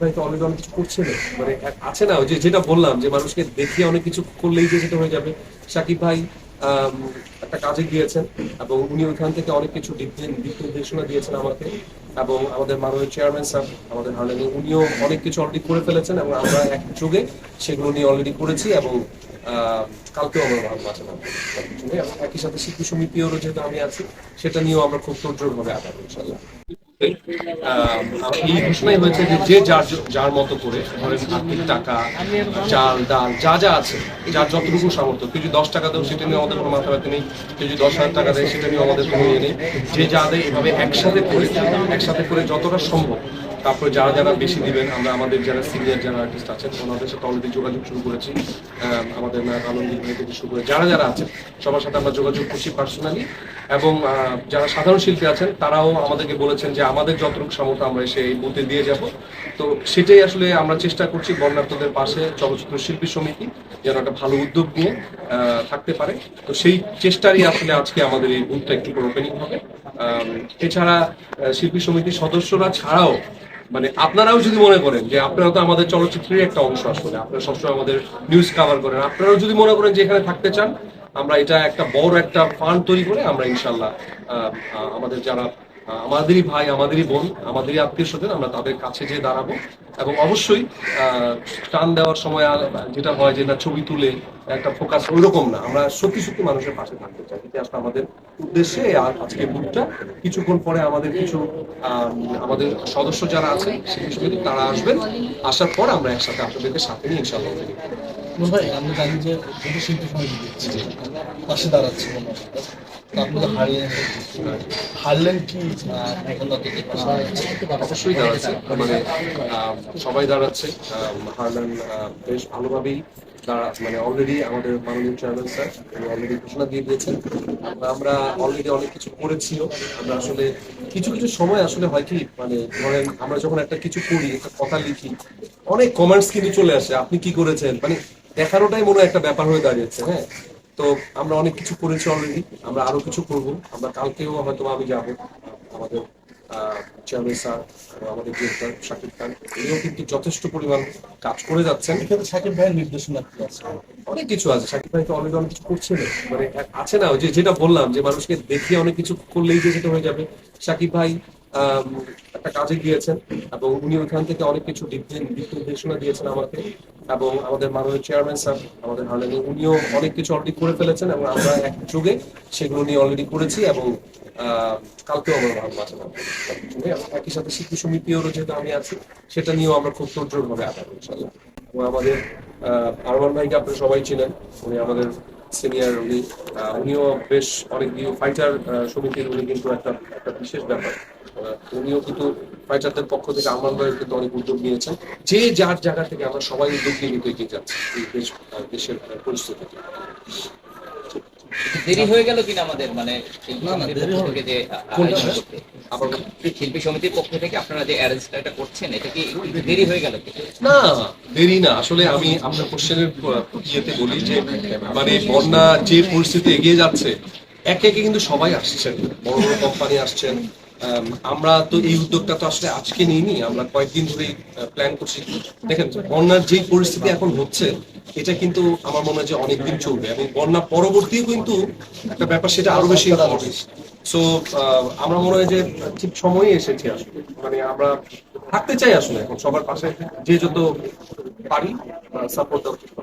ভাই তো অনেক কিছু করছে না। মানে আছে না যে যেটা বললাম যে মানুষকে দেখিয়ে অনেক কিছু করলেই যে সেটা হয়ে যাবে। সাকিব ভাই একটা কাজে গিয়েছেন এবং উনি ওইখান থেকে অনেক কিছু নির্দেশনা দিয়েছেন আমাকে এবং আমাদের মাননীয় চেয়ারম্যান স্যার আমাদের উনিও অনেক কিছু অলরেডি করে ফেলেছেন এবং আমরা এক যুগে সেগুলো নিয়ে অলরেডি করেছি এবং কালকেও আমরা ভালো আছে। একই সাথে শিল্পী সমিতিরও যেহেতু আমি আছি, সেটা নিয়েও আমরা খুব তোড়জোড় ভাবে আগাবো ইনশাল্লাহ এই ঘোষণাই হয়েছে যে যে যার যার মতো করে, ধরেন আর্থিক টাকা, চাল, ডাল, যা যা আছে, যার যতটুকু সামর্থ্য, কেউ যদি দশ টাকা দেয়, সেটা নিয়ে আমাদের কোনো মাথা ব্যথা নেই। কেউ যদি দশ হাজার টাকা দেয়, সেটা নিয়ে আমাদের কোনো ইয়ে নেই। যে যা দেয়, এভাবে একসাথে করে একসাথে করে যতটা সম্ভব, তারপরে যারা যারা বেশি দিবেন, আমরা আমাদের যারা সিনিয়র যারা আর্টিস্ট আছেন, ওনাদের সাথে অলরেডি যোগাযোগ শুরু করেছি। আমাদের নায়ক আনন্দিত থেকে শুরু করে যারা যারা আছেন, সবার সাথে আমরা যোগাযোগ করছি পার্সোনালি এবং যারা সাধারণ শিল্পী আছেন, তারাও আমাদেরকে বলেছেন যে আমাদের যতটুকু সামর্থ্য আমরা এসে এই বুথে দিয়ে যাব। তো সেটাই আসলে আমরা চেষ্টা করছি বর্ণার্থদের পাশে চলচ্চিত্র শিল্পী সমিতি, যেন একটা ভালো উদ্যোগ নিয়ে থাকতে পারে। তো সেই চেষ্টারই আসলে আজকে আমাদের এই বুথটা একটু ওপেনিং হবে। এছাড়া শিল্পী সমিতির সদস্যরা ছাড়াও মানে আপনারাও যদি মনে করেন যে আপনারা তো আমাদের চলচ্চিত্রের একটা অংশ আসলে, আপনারা সবসময় আমাদের নিউজ কভার করেন, আপনারাও যদি মনে করেন যে এখানে থাকতে চান আমরা এটা একটা বড় একটা ফান্ড তৈরি করে আমরা ইনশাল্লাহ আমাদের যারা আমাদেরই ভাই আমাদেরই বোন আমাদেরই আত্মীয় স্বজন আমরা তাদের কাছে যেয়ে দাঁড়াবো। এবং অবশ্যই টান দেওয়ার সময় যেটা হয় যে না ছবি তুলে একটা ফোকাস ওইরকম না। আমরা সত্যি সত্যি মানুষের পাশে থাকতে চাই। এটা আসলে আমাদের উদ্দেশ্যে আর আজকে বুকটা কিছুক্ষণ পরে আমাদের কিছু আম, আমাদের সদস্য যারা আছে সেই সমিতি তারা আসবেন। আসার পর আমরা একসাথে আপনাদেরকে সাথে নিয়ে ইনশাল্লাহ পড়ব। আমরা জানি যে শিল্পী সমিতি পাশে দাঁড়াচ্ছে তো আপনারা হারিয়ে হারলেন কি? আহ, এখন তাদের পাশে দাঁড়াচ্ছে? অবশ্যই দাঁড়াচ্ছে। মানে সবাই দাঁড়াচ্ছে হারলান বেশ ভালোভাবেই মানে অলরেডি আমাদের মাননীয় চেয়ারম্যান স্যার অলরেডি ঘোষণা দিয়ে দিয়েছেন। আমরা অলরেডি অনেক কিছু করেছিও। আমরা আসলে কিছু কিছু সময় আসলে হয় কি মানে ধরেন আমরা যখন একটা কিছু করি একটা কথা লিখি অনেক কমেন্টস কিন্তু চলে আসে আপনি কি করেছেন? মানে দেখানোটাই মনে একটা ব্যাপার হয়ে দাঁড়িয়েছে হ্যাঁ? তো আমরা অনেক কিছু করেছি অলরেডি আমরা আরও কিছু করব। আমরা কালকেও হয়তো আমি যাব আমাদের চেয়ারম্যান স্যার আমাদের ডিরেক্টর শাকিব খান উনিও কিন্তু যথেষ্ট পরিমাণ কাজ করে যাচ্ছেন। এক্ষেত্রে সাকিব ভাইয়ের নির্দেশনা কি আছে? অনেক কিছু আছে। শাকিব ভাই তো অলরেডি অনেক কিছু করছে না। মানে আছে না যে যেটা বললাম যে মানুষকে দেখিয়ে অনেক কিছু করলেই যে সেটা হয়ে যাবে। শাকিব ভাই একটা কাজে গিয়েছেন এবং উনি ওইখান থেকে অনেক কিছু দিক দিক নির্দেশনা দিয়েছেন আমাকে। এবং আমাদের মাননীয় চেয়ারম্যান স্যার আমাদের হারলেনে, উনিও অনেক কিছু অলরেডি করে ফেলেছেন এবং আমরা এক যুগে সেগুলো নিয়ে অলরেডি করেছি এবং কালকেও আমরা ভালো আছে একই সাথে শিল্পী সমিতিরও যেহেতু আমি আছি, সেটা নিয়েও আমরা খুব তোড়জোড় ভাবে ইনশাল্লাহ এবং আমাদের আরমান ভাইকে আপনারা সবাই চিনেন, উনি আমাদের সিনিয়র উনি উনিও বেশ অনেক ফাইটার সমিতির, উনি কিন্তু একটা একটা বিশেষ ব্যাপার। উনিও কিন্তু ফাইটারদের পক্ষ থেকে আরমান ভাইয়ের কিন্তু অনেক উদ্যোগ নিয়েছেন। যে যার জায়গা থেকে আমরা সবাই উদ্যোগ নিয়ে কিন্তু এগিয়ে যাচ্ছি এই দেশ দেশের আহ, পরিস্থিতিতে দেরি হয়ে গেল কিনা আমাদের? মানে শিল্পী সমিতির পক্ষ থেকে যে শিল্পী সমিতির পক্ষ আপনারা যে অ্যারেঞ্জটা করছেন এটা কি দেরি হয়ে গেল কি না দেরি না। আসলে আমি আপনার কোশ্চেনের ইয়েতে বলি যে মানে বন্যা যে পরিস্থিতি এগিয়ে যাচ্ছে একে একে কিন্তু সবাই আসছেন। বড় বড় কোম্পানি আসছেন আমরা তো এই উদ্যোগটা তো আসলে আজকে নিইনি, আমরা কয়েকদিন ধরেই প্ল্যান করছি। দেখেন, বন্যার যেই পরিস্থিতি এখন হচ্ছে, এটা কিন্তু আমার মনে হয় যে অনেকদিন চলবে। এবং বন্যা পরবর্তীও কিন্তু একটা ব্যাপার সেটা আরও বেশি সো আমরা মনে হয় যে ঠিক সময়ে এসেছি আসলে। মানে আমরা থাকতে চাই আসলে এখন, সবার পাশে যে যত পারি সাপোর্ট দেওয়ার চেষ্টা